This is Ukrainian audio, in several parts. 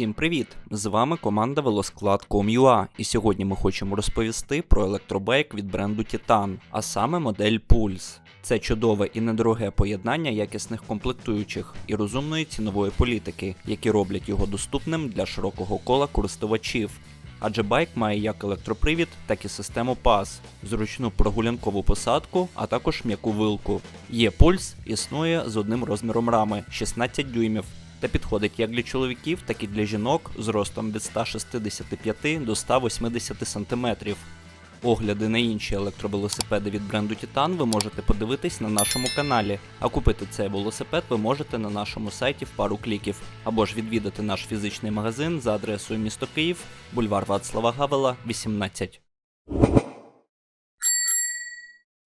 Всім привіт! З вами команда Велосклад.com.ua і сьогодні ми хочемо розповісти про електробайк від бренду Titan, а саме модель Pulse. Це чудове і недороге поєднання якісних комплектуючих і розумної цінової політики, які роблять його доступним для широкого кола користувачів. Адже байк має як електропривід, так і систему PAS, зручну прогулянкову посадку, а також м'яку вилку. Є пульс, існує з одним розміром рами 16 дюймів та підходить як для чоловіків, так і для жінок з ростом від 165 до 180 см. Огляди на інші електровелосипеди від бренду Titan ви можете подивитись на нашому каналі, а купити цей велосипед ви можете на нашому сайті в пару кліків, або ж відвідати наш фізичний магазин за адресою місто Київ, бульвар Вацлава Гавела, 18.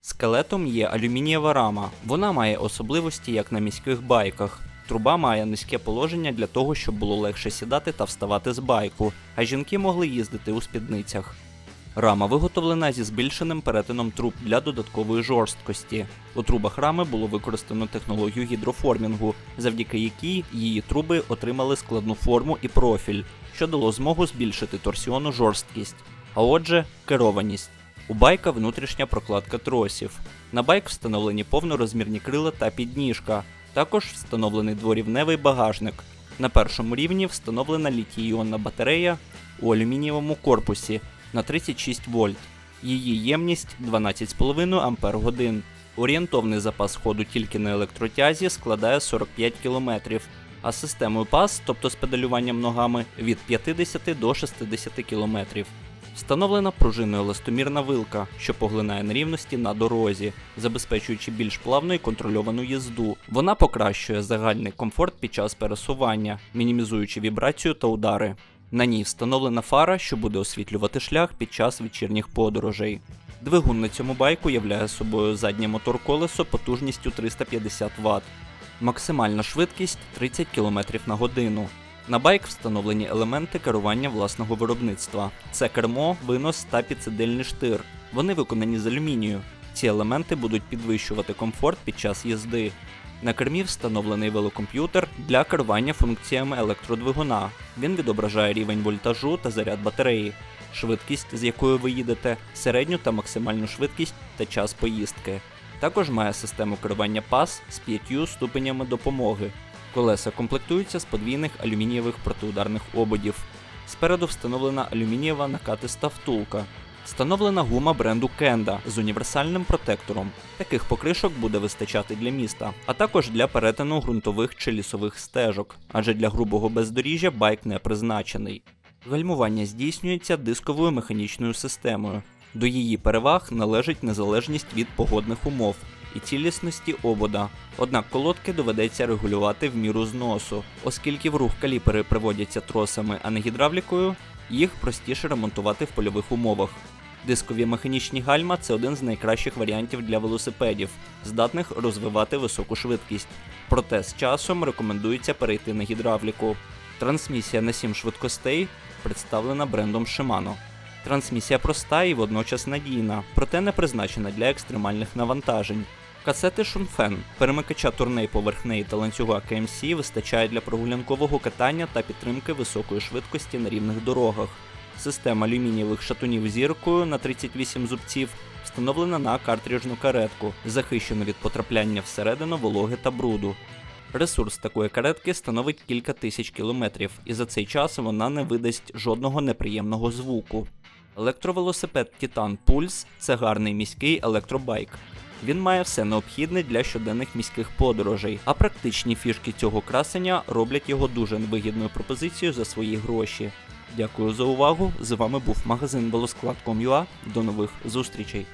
Скелетом є алюмінієва рама. Вона має особливості як на міських байках. Труба має низьке положення для того, щоб було легше сідати та вставати з байку, а жінки могли їздити у спідницях. Рама виготовлена зі збільшеним перетином труб для додаткової жорсткості. У трубах рами було використано технологію гідроформінгу, завдяки якій її труби отримали складну форму і профіль, що дало змогу збільшити торсіону жорсткість, а отже, керованість. У байка внутрішня прокладка тросів. На байк встановлені повнорозмірні крила та підніжка. Також встановлений дворівневий багажник. На першому рівні встановлена літій-іонна батарея у алюмінієвому корпусі на 36 вольт. Її ємність 12,5 Ампер годин. Орієнтовний запас ходу тільки на електротязі складає 45 км, а з системою PAS, тобто з педалюванням ногами, від 50 до 60 км. Встановлена пружинно-еластомірна вилка, що поглинає нерівності на дорозі, забезпечуючи більш плавну і контрольовану їзду. Вона покращує загальний комфорт під час пересування, мінімізуючи вібрацію та удари. На ній встановлена фара, що буде освітлювати шлях під час вечірніх подорожей. Двигун на цьому байку являє собою заднє мотор-колесо потужністю 350 Вт. Максимальна швидкість 30 км на годину. На байк встановлені елементи керування власного виробництва. Це кермо, винос та підсидельний штир. Вони виконані з алюмінію. Ці елементи будуть підвищувати комфорт під час їзди. На кермі встановлений велокомп'ютер для керування функціями електродвигуна. Він відображає рівень вольтажу та заряд батареї, швидкість, з якою ви їдете, середню та максимальну швидкість та час поїздки. Також має систему керування PAS з п'ятью ступенями допомоги. Колеса комплектуються з подвійних алюмінієвих протиударних ободів. Спереду встановлена алюмінієва накатиста втулка. Встановлена гума бренду Kenda з універсальним протектором. Таких покришок буде вистачати для міста, а також для перетину ґрунтових чи лісових стежок, адже для грубого бездоріжжя байк не призначений. Гальмування здійснюється дисковою механічною системою. До її переваг належить незалежність від погодних умов і цілісності обода. Однак колодки доведеться регулювати в міру зносу, оскільки в рух каліпери приводяться тросами, а не гідравлікою, їх простіше ремонтувати в польових умовах. Дискові механічні гальма це один з найкращих варіантів для велосипедів, здатних розвивати високу швидкість. Проте з часом рекомендується перейти на гідравліку. Трансмісія на 7 швидкостей представлена брендом Shimano. Трансмісія проста і водночас надійна, проте не призначена для екстремальних навантажень. Касети Шунфен, перемикача турней поверхнеї та ланцюга KMC вистачає для прогулянкового катання та підтримки високої швидкості на рівних дорогах. Система алюмінієвих шатунів зіркою на 38 зубців встановлена на картриджну каретку, захищена від потрапляння всередину вологи та бруду. Ресурс такої каретки становить кілька тисяч кілометрів, і за цей час вона не видасть жодного неприємного звуку. Електровелосипед Titan Pulse – це гарний міський електробайк. Він має все необхідне для щоденних міських подорожей, а практичні фішки цього красення роблять його дуже невигідною пропозицією за свої гроші. Дякую за увагу. З вами був магазин Велосклад.com.ua. До нових зустрічей.